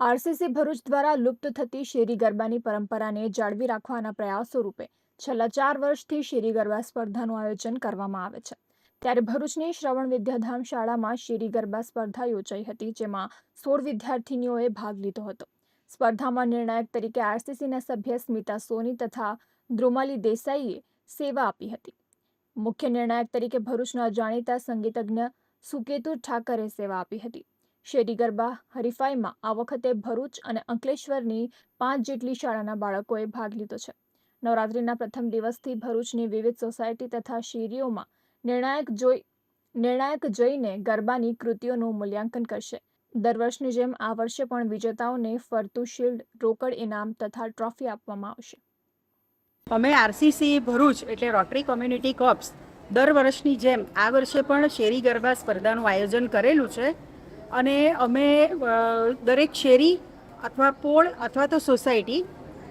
RCC Bharuch દ્વારા લુપ્ત થતી શેરી ગરબાની પરંપરાને જાળવી રાખવાના પ્રયાસો રૂપે છેલ્લા ચાર વર્ષથી શેરી ગરબા સ્પર્ધાનું આયોજન કરવામાં આવે છે. ત્યારે ભરૂચની શ્રવણ વિદ્યાધામ શાળામાં શેરી ગરબા સ્પર્ધા યોજાઈ હતી, જેમાં સોળ વિદ્યાર્થીનીઓએ ભાગ લીધો હતો. સ્પર્ધામાં નિર્ણાયક તરીકે આરસીસીના સભ્ય સ્મિતા સોની તથા દ્રુમાલી દેસાઈએ સેવા આપી હતી. મુખ્ય નિર્ણાયક તરીકે ભરૂચના જાણીતા સંગીતજ્ઞ સુકેતુ ઠાકરે સેવા આપી હતી. શેરી ગરબા, હરીફાઈમાં આ વખતે ભરૂચ અને અંકલેશ્વરની પાંચ જેટલી શાળાના બાળકોએ ભાગ લીધો છે. નવરાત્રિના પ્રથમ દિવસથી ભરૂચની વિવિધ સોસાયટી તથા શેરીઓમાં નિર્ણાયક જોઈ, નિર્ણાયક જઈને ગરબાની કૃતિઓનું મૂલ્યાંકન કરશે. દર વર્ષની જેમ આ વર્ષે પણ વિજેતાઓને ફરતું શિલ્ડ, રોકડ ઇનામ તથા ટ્રોફી આપવામાં આવશે. અમે આરસીસી ભરૂચ એટલે રોટરી કોમ્યુનિટી કોપ્સ દર વર્ષની જેમ આ વર્ષે પણ શેરી ગરબા સ્પર્ધાનું આયોજન કરેલું છે. અને અમે દરેક શેરી અથવા પોળ અથવા તો સોસાયટી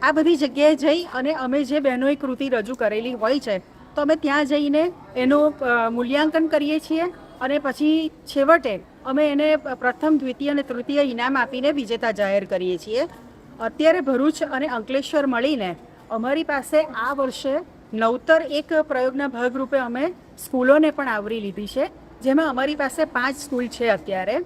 આ બધી જગ્યાએ જઈ અને અમે જે બહેનોએ કૃતિ રજૂ કરેલી હોય છે, તો અમે ત્યાં જઈને એનું મૂલ્યાંકન કરીએ છીએ અને પછી છેવટે અમે એને પ્રથમ, દ્વિતીય અને તૃતીય ઇનામ આપીને વિજેતા જાહેર કરીએ છીએ. અત્યારે ભરૂચ અને અંકલેશ્વર મળીને અમારી પાસે આ વર્ષે નવતર એક પ્રયોગના ભાગરૂપે અમે સ્કૂલોને પણ આવરી લીધી છે, જેમાં અમારી પાસે પાંચ સ્કૂલ છે અત્યારે.